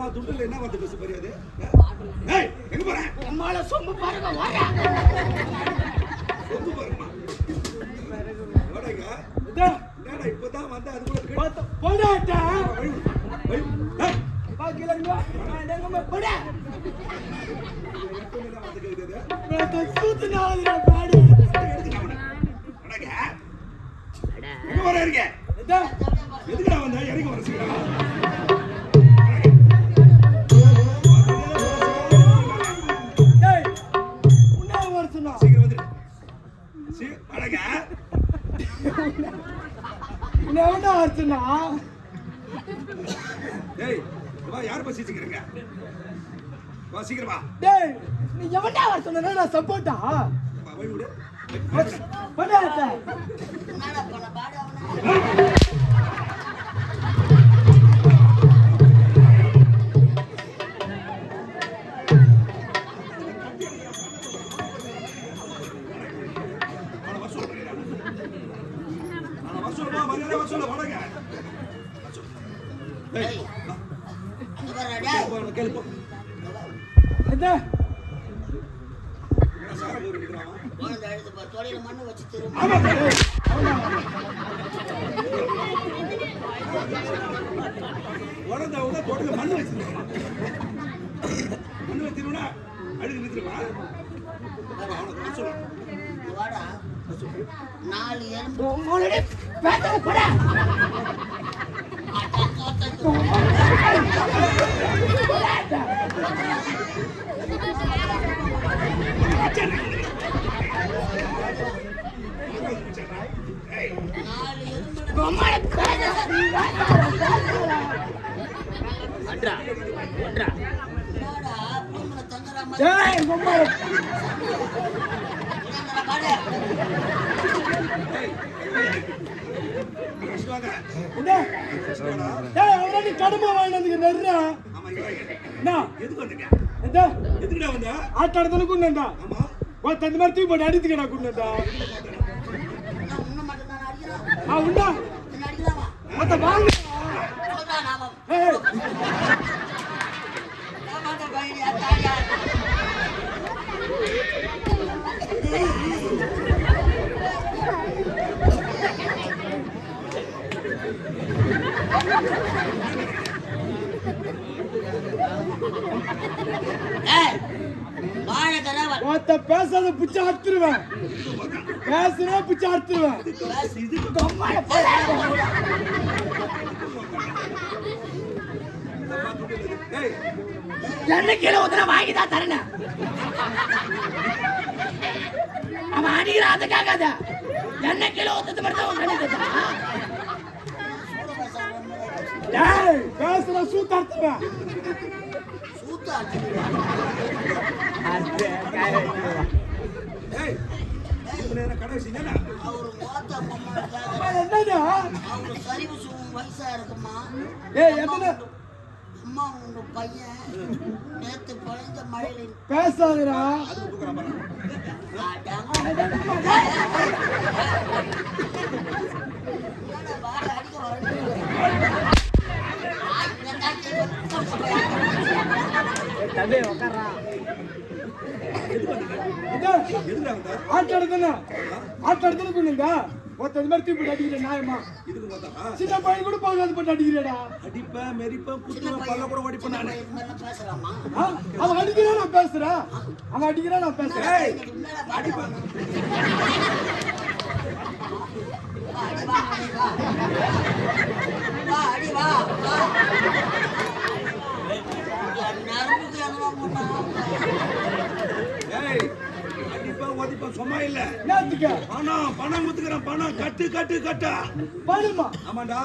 அம்மா துண்டுல என்ன வந்து பேச தெரியாது ஏய் எங்க போற? அம்மால சொம்பு பாருங்க வர சொந்து பாருமா. வாடகைங்க என்னடா இப்பதான் வந்தா அது கூட கேட்டு போடாட்டா வழி விடு. வழி விடு. ஏய், பாக்கில எங்க போட. கேக்குது. நான் சூத்து நாளுடா பாடு எடுத்துக்க வரச்சுனா டேய் வா யார் பஸ் சீக்கிரங்க வா சீக்கிரம். வா டேய் நீ எவன்டா வர சொன்னா? நான் சப்போர்ட்டா வா, வழி விடு. போடாட்டா மண்ணு வச்சு மண்ணு வச்சிருக்கான். மண்ணு அழுகு அவனை வர சொல்லு. வாடா போடா நாலு எலும்பு உங்களோட பேட்டல என்னடா பூமியில தங்குற மாதிரி டேய் உங்களோட என்னடா பாடு. இதா ஃபர்ஸ்ட் எதுக்குடா வந்த? ஆட்ட இடத்துல குண்டா தந்த மாதிரி தூக்கி போட்டு அடித்துக்கடா குண்டா ஆ உண்டா? மொத்த வாங்க. மொத்த பேசாத புச்ச அறுத்துருவேன். பேசுனா புச்ச அறுத்துருவேன். ஏய், என்ன கீழே ஊத்துனா வாங்கி தான் தரேன் அவன் அடிக்கிற அதுக்காக அத என்ன கீழே ஊத்துறது மட்டும் டேய் பேசுனா சூத்த அறுத்துருவேன் சூத்து அடிச்சிருவா ஏய், இப்ப நேரா கடை வச்சீங்கன்னா, அவரு மோத்த பொம்மை என்னடா அவரு சரிவு சுகம் வயசா இருக்குமா? ஏய் எத்தனை அம்மா உங்க பையன். நேத்து பழைந்த மழையில பேசாதடா. அதுக்கு தூக்குறான் பாரு. ஆடாங்க. என்னடா வாடை அடிக்க வரேன்னு? ஆ, இந்த தாச்சி வந்து- தம்பி உட்காரா எதுக்கு வந்தீங்க? இதோ, எதுடா வந்தா ஆட்டு எடுக்கணும் ஆட்டு எடுக்கணும் பண்ணுங்க ஒருத்தர் மாதிரி தூக்கி அடிக்கிற நியாயமா சின்ன பையன் கூட பார்க்காத போட்டு அடிக்கிறேடா அடிப்பேன் மெரிப்பேன் சின்ன பல்ல கூட பையன் வடிப்பேன் அவன் நான் பேசுறேன் அவன் அடிக்கிறா நான் பேசுறேன் அடி வா, அடி வா. வா, அடி வா, வா. என் நரம்புக்கு எதனா போட்டா? ஏய் அடிப்பேன் ஒதிப்பேன் சும்மா இல்ல. பணம் பணம் குத்துக்கிறேன் பணம் கட்டு கட்டு கட்டா. பணமா ஆமாண்டா.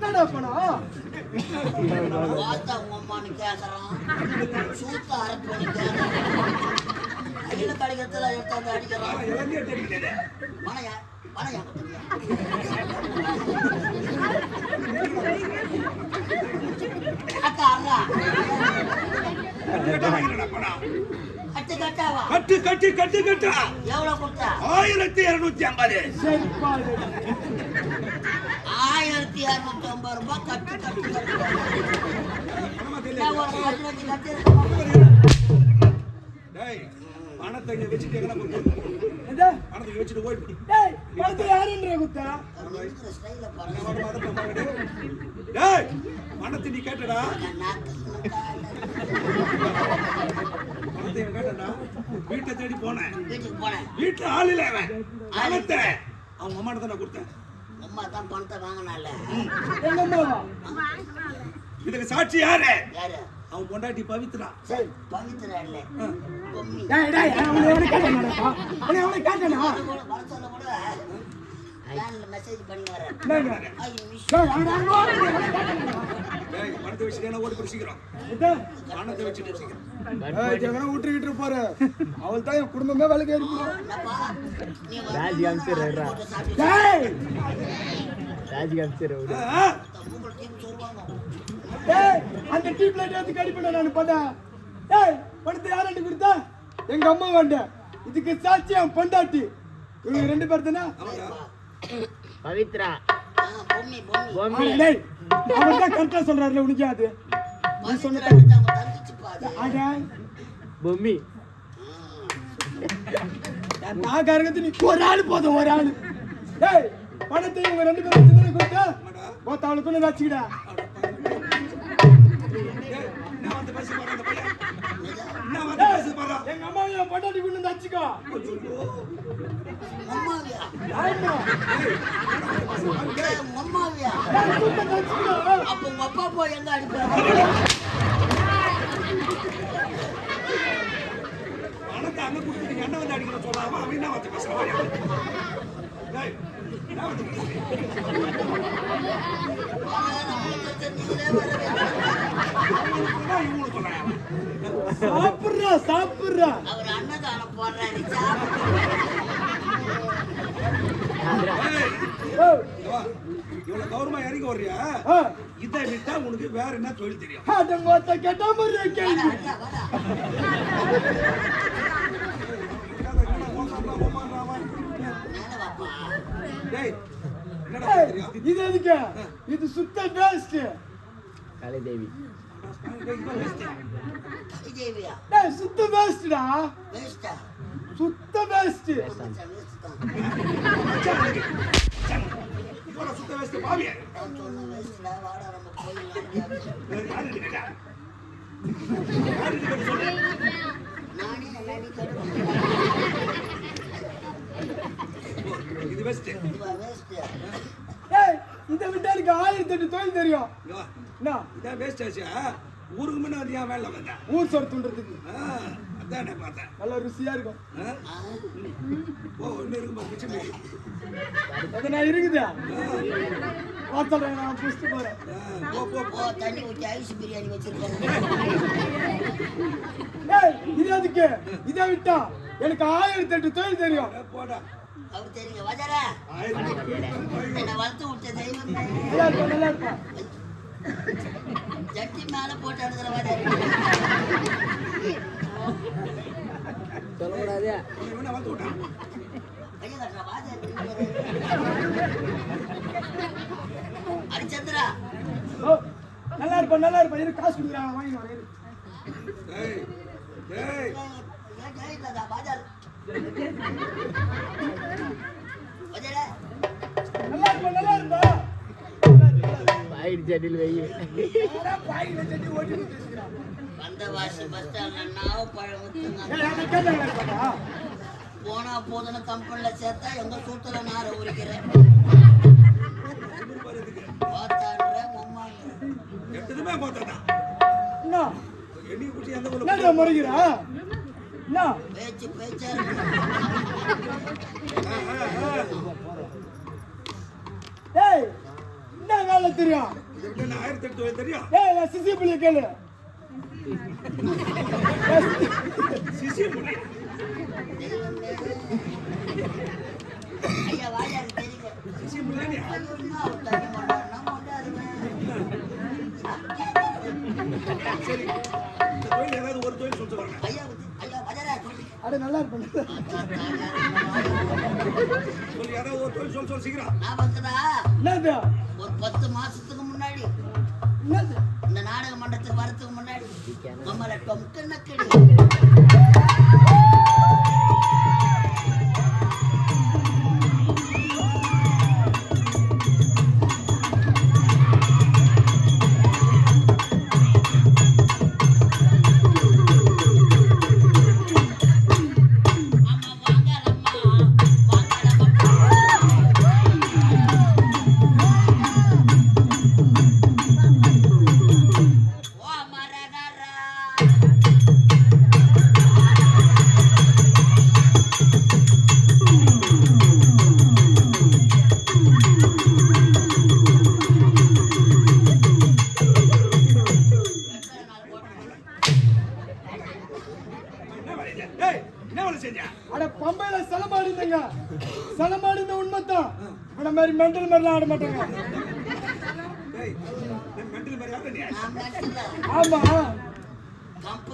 என்னடா பணம்? வாத்தா உங்க அம்மான்னு கேக்குறான். சூத்த அரைப்போன்னு கேக்குறான். கையில கிடைக்கிறதுல எடுத்து வந்து அடிக்கிறான். பணம் எல்லாத்தையும் தெரியுது பணம் கட்டு கட்டு கட்டாவா? கட்டு கட்டு கட்டு கட்டா. எவ்வளவு கொடுத்தா? ஆயிரத்தி இருநூத்தி ஐம்பது. ஆயிரத்தி இருநூத்தி ஐம்பது ரூபாய் கட்டு கட்டு கட்டு. டேய் பணத்தை இங்க வச்சுட்டு எங்கடா போய் எது? பணத்தை இங்க வச்சுட்டு போயிட்டு டேய் பணத்தை யாருன்ற குத்தா. டேய் பணத்தை நீ கேட்டடா. பணத்தை கேட்டடா. வீட்டை தேடி போனேன். வீட்டுக்கு போனேன். வீட்டுல ஆள் இல்ல அவன். பணத்தை. அவங்க அம்மா தான் கொடுத்தேன். அம்மா தான் பணத்தை வாங்கினால எங்க அம்மாவா இதுக்கு சாட்சி யாரு? யாரு? அவன் பொண்டாட்டி பவித்ரா. சரி பவித்ரா இல்ல டேய் டேய் அவனை எவனை கேட்டானாடா அவனை எவனை கேட்டானா வர சொல்ல கூட மெசேஜ் பண்ணி வரேன் டேய் டேய் எவனை கேட்டானா டேய் ஓடி விட்டுக்கிட்டு போற அவள் தான் என் குடும்பமே வேலைக்கு ஏறிப்போம் என்னப்பா? நீ வந்து போட்டு டேய் அந்த டீப் லைட் எடுத்து கடி பண்ண நான் பண்ணேன் டேய் பணத்தை யாராண்டி கொடுத்தா? எங்க அம்மா வேண்ட. இதுக்கு சாட்சி அவன் பொண்டாட்டி. இவங்க ரெண்டு பேர் தானே? பவித்ரா. ஆ, பொம்மி பொம்மி. ஆனா டேய் அவன் தான் கரெக்டா சொல்றாருல உனக்கு அது. அது. ஆடா பொம்மி. கரகத்து நீ ஒரு ஆள் போதும் ஒரு ஆள். டேய் பணத்தை இவங்க ரெண்டு பேரும் கொடுத்தா போத்த அவளுக்கு ஒன்று பேச போறா எங்க அம்மா என் பொண்டாட்டி கொண்டு வந்து வச்சுக்கோ அப்ப உங்க அப்பா போய் எங்க அனுப்புறாரு பணத்தை அங்க கொடுத்துட்டு என்ன வந்து அடிக்கிற சொல்லாம அவன் என்ன வந்து பேச போறா டேய் என்ன வந்து பேசுறீங்க நம்மளுக்கு தெரிஞ்சதுலே வரவே இல்லை. இவங்களுக்கு சாப்பிடுறா. சாப்பிடுறா அவர் அன்னதானம் போடுறாரு. இவ்வளவு கௌரவமா இறங்கி வர்றியா இதை விட்டா உனக்கு வேற என்ன தொழில் தெரியும்? கெட்ட மாதிரி கேள்வி இது எதுக்கு? இது சுத்த வேஸ்ட் கலைதேவி. சுத்த வேஸ்ட்டா சுத்த வேஸ்ட் சுத்த இது கேட்டா? யாரு இது கேட்டு சொல்லு. நானே எல்லாத்தையும் கேட்டுக்கிறேன். இது waste. இதுவா waste? ஏய் இதை விட்டா எனக்கு ஆயிரத்தி எட்டு தொழில் தெரியும் இங்க வா. என்ன இதான் waste ஆச்சா? ஊருக்கு முன்ன வந்து ஏன் வேலை வந்த? ஊர் சோறு துண்டுறதுக்கு ஆ, அதான் பார்த்தேன். நல்ல ருசியா இருக்கும்? ஓ, இன்னும் இருக்கு பாரு, மிச்சம் மீதி. அது நான் இருக்குதா பார்த்துறேன் நான் புடிச்சிட்டு போறேன் போ, போ, போ. தண்ணி ஊத்தி ஐஸ் பிரியாணி வச்சிருக்கோம் ஏய் இது எதுக்கு இதை விட்டா எனக்கு ஆயிரத்தி எட்டு தொழில் தெரியும் போடா. அவர் தெரியுங்க வஜரா என்னை வளர்த்து விட்ட தெய்வம். நல்லா இருப்பா நல்லா இருப்பா ஜட்டி மேல போட்டு அனுக்கிற வஜரா சொல்லக்கூடாது ஹரிச்சந்திரா ஓ நல்லா இருப்பா நல்லா இருப்பா. இரு காசு வாங்கி வரேன் டேய், டேய், ஏன் ஜெய் வீட்டுல பாயிண்ட் சட்டில் வை யாரா பாயில செடி ஓட்டி வச்சிருக்கான் வந்த வாசி பஸ் ஸ்டாண்ட் நாவ பழம் ஊத்துங்க ஏய் அத கேட்டா இருப்பா போனா போதுன்னு கம்பெனில சேர்த்தா எங்க சூத்துல நார உரிக்கிறேன் பார்த்தா என்ன குட்டி முறைகிறா பேச்சு பேச்சா ஏய் என்ன வேலை தெரியும்? ஆயிரத்தி எட்டு தெரியும்? ஏய் சிசி புள்ளிய கேளு. சிசி தெரியுங்க. சிசி மாட்டாருங்க. சரி. நான் வந்துடா. என்னது? ஒரு பத்து மாசத்துக்கு முன்னாடி. என்னது? இந்த நாடக மன்றத்துக்கு வரதுக்கு முன்னாடி. நம்மள டொம்க்கு நக்கடி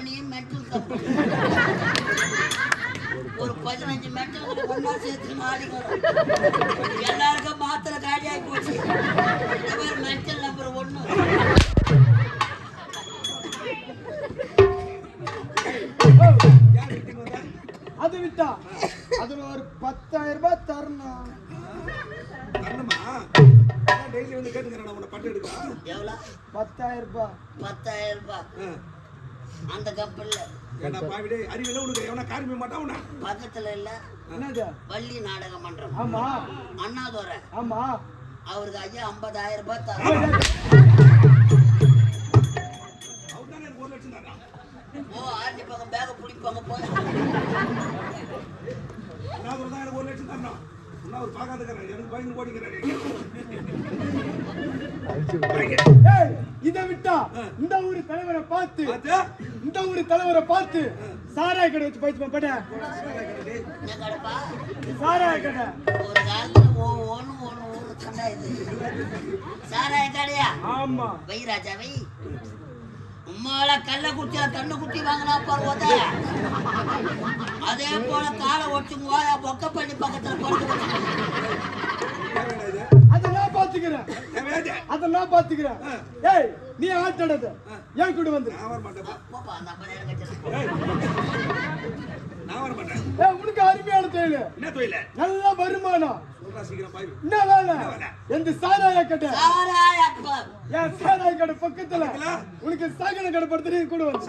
கம்பெனியும் மென்டல் கம்பெனி ஒரு பதினஞ்சு மென்டல் ஒன்னா சேர்த்து மாடிக்கிறோம் எல்லாருக்கும் மாத்திரை காலியாகி போச்சு. இந்த மாதிரி மென்டல் நம்பர் வந்தா அது விட்டா அதுல ஒரு பத்தாயிரம் ரூபாய் தரணும். தரணுமா? டெய்லி வந்து கேட்டுக்கிறேன் உன்னை பட்டு எடுக்கா. எவ்வளோ? பத்தாயிரம் ரூபாய். பத்தாயிரம் ரூபாய். அந்த கம்பெனில ஏடா பாவிடே அறிவில உனக்கு. எவனா காரியமே மாட்டான் பக்கத்துல இல்ல. என்னது? வள்ளி நாடக மன்றம் ஆமா அண்ணாதுரை ஆமா. அவருக்கு ஐயா ஐம்பதாயிரம் ரூபாய் தர ஓ ஆர்டி பக்கம் பேக பிடிப்பாங்க போய். அண்ணாதுரை தான் எனக்கு ஒரு லட்சம் தரணும் எனக்கு பயந்து ஏய் இதை விட்டா இந்த ஊரு தலைவரை பார்த்து இந்த ஊரு தலைவரை பார்த்து சாராய கடை வச்சு பயிற்சி கடப்பா சாராய கடை. ஒரு காலத்துல ஓ ஓன்னு ஒன்று ஊரு சண்டை சாராய கடையா? ஆமா. வை ராஜா வை. உம்மால கல்ல குட்டியா கண்ணு குட்டி வாங்கினா பருவத அதே போல காலை ஒட்டுங்க பொக்க பண்ணி பக்கத்துல படுத்து தேவையான இது அதை நான் பாத்துக்கிறேன் தேவையாது அதை நான் பாத்துக்கிறேன் ஏய் நீ ஆட்டாடத ஏன் கூட வந்து? உனக்கு அருமையான தொழில். என்ன தொழில? நல்ல வருமானம். சொல்றா சீக்கிரம் பாரு. என்ன வேலை? எந்த சாராய கடை சாராய என் சாராய கடை பக்கத்துல உனக்கு சாகன கடை படுத்து கூட வந்து.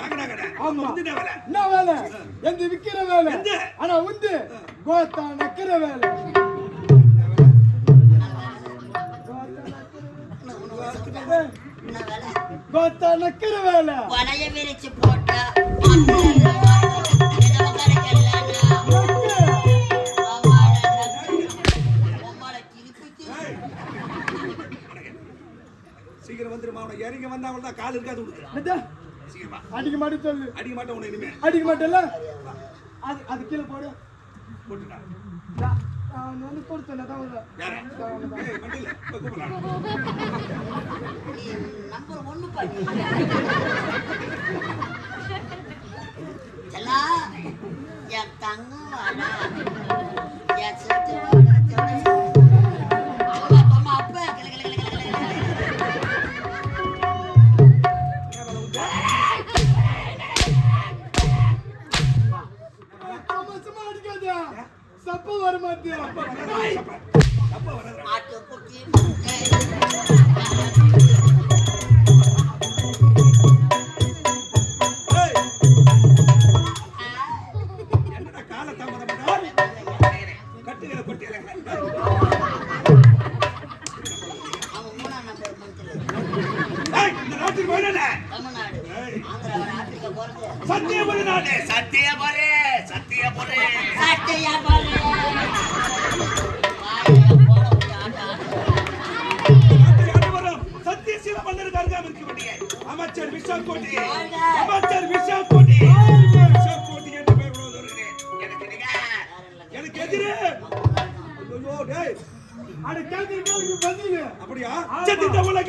ஆமா. என்ன வேலை? எந்த விக்கிற வேலை? ஆனா உந்து. கோத்தா நக்கிற வேலை. கோத்தா நக்கிற வேலை. வலைய விரிச்சு போட்டா. சீக்கிரம் வந்துருமா? உனக்கு இறங்கி வந்தா அவள் தான் கால் இருக்காது உனக்கு? சீக்கிரமா. அடிக்க மாட்டேன் சொல்லு. அடிக்க மாட்டேன் உன்னை இனிமே. அடிக்க மாட்டேன்ல அது அது கீழே போடு. வந்து நம்பர் பண்ணி செல்லா என் சேர்த்து சப்ப வர மாத்தியா சப்ப வர. மாட்டேன் விஷா கோட்டி அமைச்சர் விஷா கோட்டி விஷா கோட்டி என்று பெயர் கூட சொல்கிறேன் அப்படியா? செத்து தமிழ்